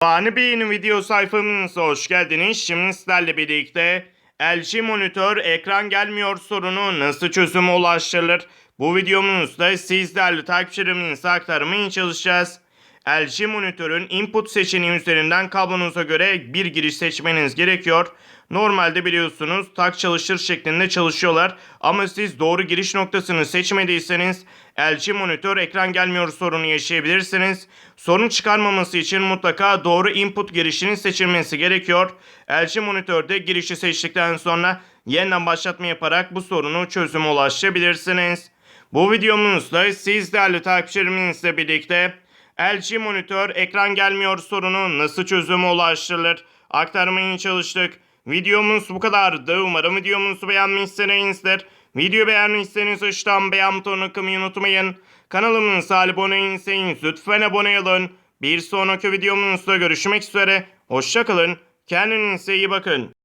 Fani Bey'in video sayfamıza hoş geldiniz. Şimdi sizlerle birlikte LG monitör ekran gelmiyor sorunu nasıl çözüme ulaştırılır? Bu videomuzda sizlerle takipçilerimize aktarmaya çalışacağız. LG monitörün input seçeneği üzerinden kablonuza göre bir giriş seçmeniz gerekiyor. Normalde biliyorsunuz tak çalışır şeklinde çalışıyorlar ama siz doğru giriş noktasını seçmediyseniz LG monitör ekran gelmiyor sorunu yaşayabilirsiniz. Sorun çıkarmaması için mutlaka doğru input girişinin seçilmesi gerekiyor. LG monitörde girişi seçtikten sonra yeniden başlatma yaparak bu sorunu çözüme ulaşabilirsiniz. Bu videomuzda siz değerli takipçilerimizle birlikte LG monitör ekran gelmiyor sorunu nasıl çözüme ulaştırılır aktarmaya çalıştık. Videomuz bu kadardı. Umarım videomuzu beğenmişsinizdir. Video beğenmişseniz aşağıdan beğen butonuna kılmayı unutmayın. Kanalımıza abone değilseniz lütfen abone olun. Bir sonraki videomuzda görüşmek üzere. Hoşçakalın. Kendinize iyi bakın.